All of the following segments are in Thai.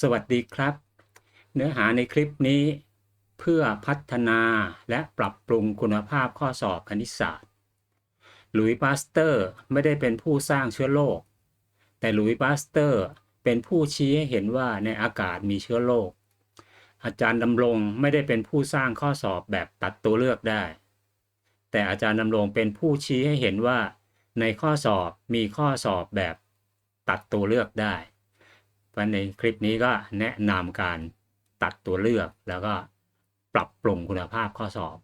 สวัสดีครับ เนื้อหาในคลิปนี้เพื่อพัฒนาและปรับปรุงคุณภาพข้อสอบคณิตศาสตร์ หลุยส์ปาสเตอร์ไม่ได้เป็นผู้สร้างเชื้อโรค แต่หลุยส์ปาสเตอร์เป็นผู้ชี้ให้เห็นว่าในอากาศมีเชื้อโรค อาจารย์ดำรงไม่ได้เป็นผู้สร้างข้อสอบแบบตัดตัวเลือกได้ แต่อาจารย์ดำรงเป็นผู้ชี้ให้เห็นว่า ในข้อสอบมีข้อสอบแบบตัดตัวเลือกได้ เพราะในคลิปนี้ก็แนะนำการตัดตัวเลือกแล้วก็ปรับปรุงคุณภาพข้อสอบ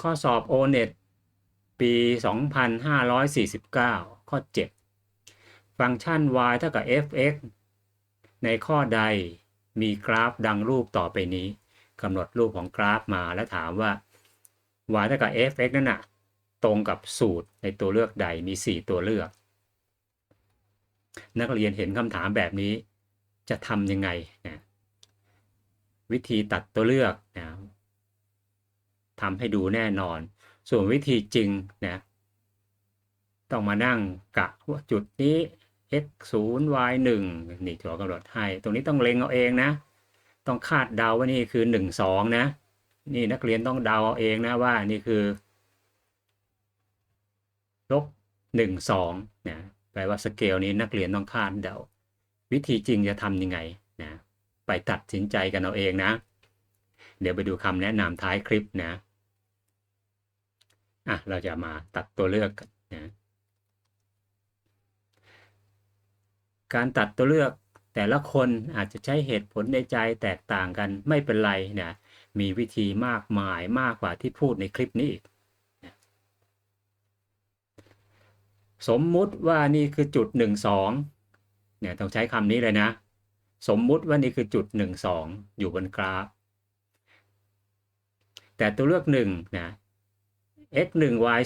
ข้อสอบ o n e t ปี 2549 ข้อ 7 ฟังก์ชัน y เท่ากับ fx ในข้อใดมีกราฟดังรูปต่อไปนี้กำหนดรูปของกราฟมาแล้วถามว่า y เท่ากับ fx นั่นน่ะตรงกับสูตรในตัวเลือกใดมี 4 ตัวเลือก นักเรียนเห็นคำถามแบบนี้ จะทำยังไงนะวิธีตัดตัวเลือกนะทำให้ดูแน่นอน ส่วนวิธีจริงนะต้องมานั่งกะว่าจุดนี้ x 0 y 1นี่ตัวกำหนดให้ ตรงนี้ต้องเล็งเอาเองนะ ต้องคาดเดาว่านี่คือ 1 2 นะ นี่นักเรียนต้องเดาเอาเองนะว่านี่คือลบ1 2นะ แปลว่าสเกลนี้นักเรียนต้องคาดเดา วิธีจริงจะทำยังไงนะไปตัดสินใจกันเอาเองนะ เดี๋ยวไปดูคำแนะนำท้ายคลิปนะอะเราจะมาตัดตัวเลือกกันนะการตัดตัวเลือกแต่ละคนอาจจะใช้เหตุผลในใจแตกต่างกันไม่เป็นไรนะมีวิธีมากมายมากกว่าที่พูดในคลิปนี้อีกนะ สมมุติว่านี่คือจุด1 2เนี่ยต้องใช้คำนี้เลยนะ สมมุติว่านี่คือจุด1 2องอยู่บนกราฟ แต่ตัวเลือก1นะ x 1 y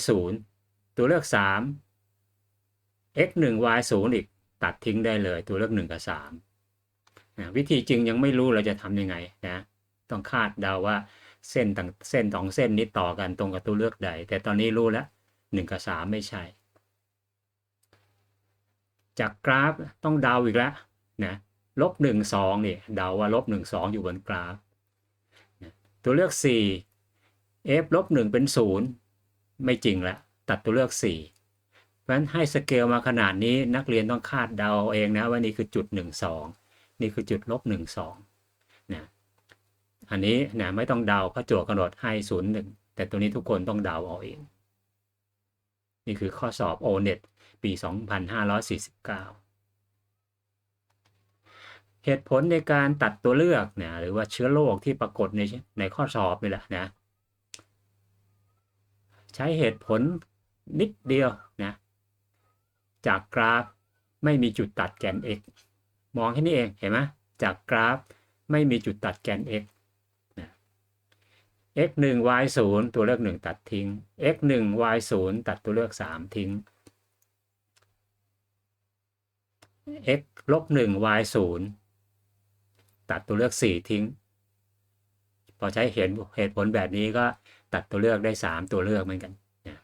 0ตัวเลือก3 x 1 y 0อีกตัดทิ้งได้เลย ตัวเลือก1กับ3นะวิธีจริงยังไม่รู้เราจะทำยังไงนะต้องคาดเดาว่าเส้นต่างเส้นสองเส้นนี้ต่อกันตรงกับตัวเลือกใด แต่ตอนนี้รู้แล้ว1กับ3ไม่ใช่ จากกราฟต้องเดาอีกแล้วนะลบ1 2นี่เดาว่าลบ1 2องอยู่บนกราฟ ตัวเลือก 4 f ลบ1เป็น0ไม่จริงล้วตัดตัวเลือก 4 เพราะฉะนั้นให้สเกลมาขนาดนี้นักเรียนต้องคาดเดาเองนะว่านี่คือจุด 1 2 นี่คือจุดลบ1 2นะอันนี้นะไม่ต้องเดาเพราะโจทย์กำหนดให้ 0 1 แต่ตัวนี้ทุกคนต้องเดาเอาเอง นี่คือข้อสอบ o n e t ปี 2549 เหตุผลในการตัดตัวเลือกนะหรือว่าเชื้อโรคที่ปรากฏในในข้อสอบนี่แหละนะใช้เหตุผลนิดเดียวนะจากกราฟไม่มีจุดตัดแกน x มองแค่นี้เองเห็นไหมจากกราฟไม่มีจุดตัดแกน x x 1 y 0ตัวเลือก 1 ตัดทิ้ง x 1 y 0ตัดตัวเลือก 3 ทิ้ง x ลบ1 y 0ตัดตัวเลือก 4 ทิ้ง พอใช้เห็นเหตุผลแบบนี้ก็ตัดตัวเลือกได้ 3 ตัวเลือกเหมือนกันนะ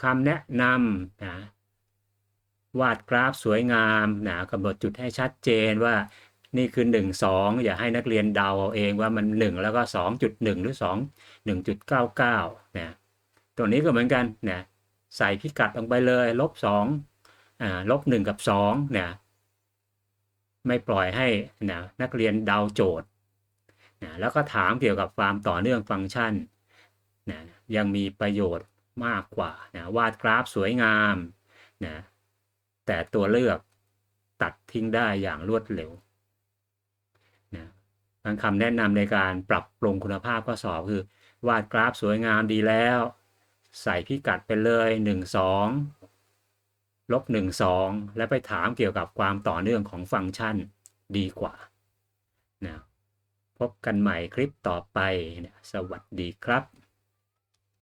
คำแนะนำนะวาดกราฟสวยงามนะกำหนดจุดให้ชัดเจนว่า นี่คือ 1 2 อย่าให้นักเรียนเดาเอาเองว่ามัน 1 แล้วก็ 2.1 หรือ 2 1.99นะตัวนี้ก็เหมือนกันนะใส่พิกัดลงไปเลยลบ2อ่าลบ1กับ2เนี่ยไม่ปล่อยให้นะนักเรียนเดาโจทย์นะแล้วก็ถามเกี่ยวกับความต่อเนื่องฟังก์ชันนะยังมีประโยชน์มากกว่านะวาดกราฟสวยงามนะแต่ตัวเลือกตัดทิ้งได้อย่างรวดเร็วั้งคำแนะนำในการปรับปรุงคุณภาพข้อสอบคือ วาดกราฟสวยงามดีแล้ว ใส่พิกัดไปเลย 1 2ลบ1 2 แล้วไปถามเกี่ยวกับความต่อเนื่องของฟังก์ชันดีกว่านะพบกันใหม่คลิปต่อไป สวัสดีครับ